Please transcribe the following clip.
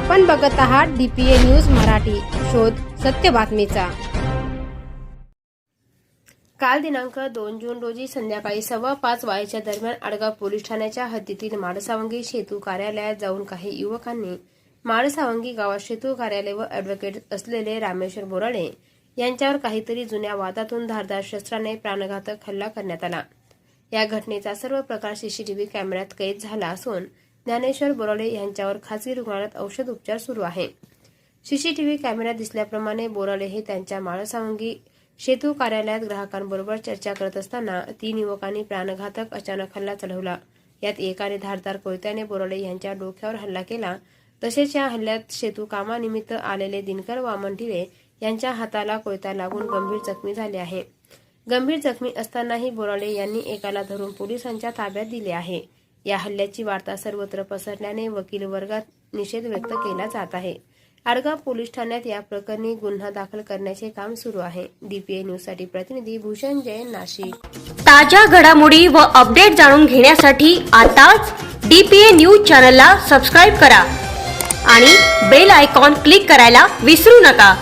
आपण बघत आहात डीपीए न्यूज मराठी. शोध सत्य बातमीचा. काल दिनांक दोन जून रोजी संध्याकाळी सव्वा पाच वाजेच्या दरम्यान आडगाव पोलीस ठाण्याच्या हद्दीतील माडसावंगी सेतू कार्यालयात जाऊन काही युवकांनी माडसावंगी गावात सेतू कार्यालय व अॅडव्होकेट असलेले रामेश्वर बोराडे यांच्यावर काहीतरी जुन्या वादातून धारदार शस्त्राने प्राणघातक हल्ला करण्यात आला. या घटनेचा सर्व प्रकार सीसीटीव्ही कॅमेऱ्यात कैद झाला असून ज्ञानेश्वर बोराडे यांच्यावर खासगी रुग्णालयात औषध उपचार सुरू आहे. सीसीटीव्ही कॅमेऱ्यात दिसल्याप्रमाणे बोराडे हे त्यांच्या माळसावंगी सेतू कार्यालयात ग्राहकांबरोबर चर्चा करत असताना तीन युवकांनी प्राणघातक अचानक हल्ला चढवला. यात एकाने धारदार कोयत्याने बोराडे यांच्या डोक्यावर हल्ला केला. तसेच या हल्ल्यात सेतू कामानिमित्त आलेले दिनकर वामन ढिले यांच्या हाताला कोयता लागून गंभीर जखमी झाले आहे. गंभीर जखमी असतानाही बोराडे यांनी एकाला धरून पोलिसांच्या ताब्यात दिले आहे. या हल्ल्याची वार्ता सर्वत्र पसरल्याने वकील वर्गात निषेध व्यक्त केला जात आहे. आडगाव पोलीस ठाण्यात या प्रकरणी गुन्हा दाखल करण्याचे काम सुरू आहे. डीपीए न्यूजसाठी प्रतिनिधी भूषण जैन नाशिक. ताज्या घडामोडी व अपडेट जाणून घेण्यासाठी आताच डीपीए न्यूज चॅनलला सबस्क्राईब करा आणि बेल आयकॉन क्लिक करायला विसरू नका.